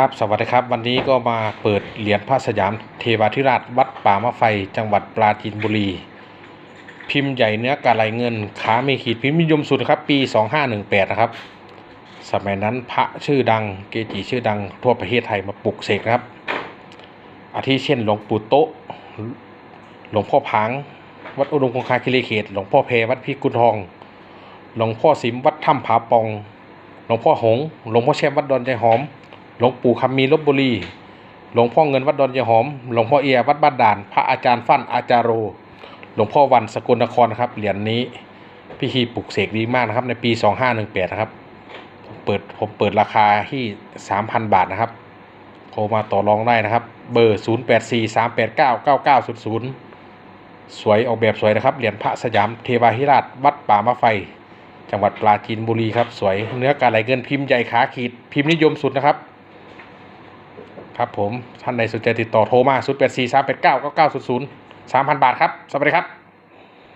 ครับ สวัสดีครับ วันนี้ก็มาเปิดเหรียญพระสยามเทวาธิราชวัดป่ามะไฟ จังหวัดปราจีนบุรี พิมพ์ใหญ่เนื้อกาไหลเงินขาไม่ขีดพิมพ์นิยมสุดครับ ปี 2518 นะครับ สมัยนั้นพระชื่อดังเกจิชื่อดังทั่วประเทศไทยมาปลุกเสกครับ อาทิเช่นหลวงปู่โตะหลวงพ่อผางวัดอุดมคงคาคิรีเขต หลวงพ่อเพวัดพิกุลทอง หลวงพ่อสิมวัดถ้ำผาปอง หลวงพ่อหง หลวงพ่อแชมวัดดอนใจหอม หลวงปู่คำมีลบบุรี หลวงพ่อเงินวัดดอนใจหอม หลวงพ่อเอียวัดบ้านด่าน พระอาจารย์ฟั่นอาจารโร หลวงพ่อวันสกลนครนะครับ เหรียญนี้พิธีปลุกเสกดีมากนะครับ ในปี 2518 นะครับผมเปิดผมเปิดราคาที่ 3,000 บาทนะครับ โทรมาต่อรองได้นะครับ เบอร์ 0843899900 สวยออกแบบสวยนะครับ เหรียญพระสยามเทวาธิราช วัดป่ามะไฟ จังหวัดปราจีนบุรีครับ สวย เนื้อกาไหลเงินพิมพ์ใหญ่ขาขีด พิมพ์นิยมสุดนะครับ ครับผมท่านใดสนใจติดต่อโทรมา 0 8 4 3 8 9 9 9 0 0 3,000 บาทครับ สวัสดีครับ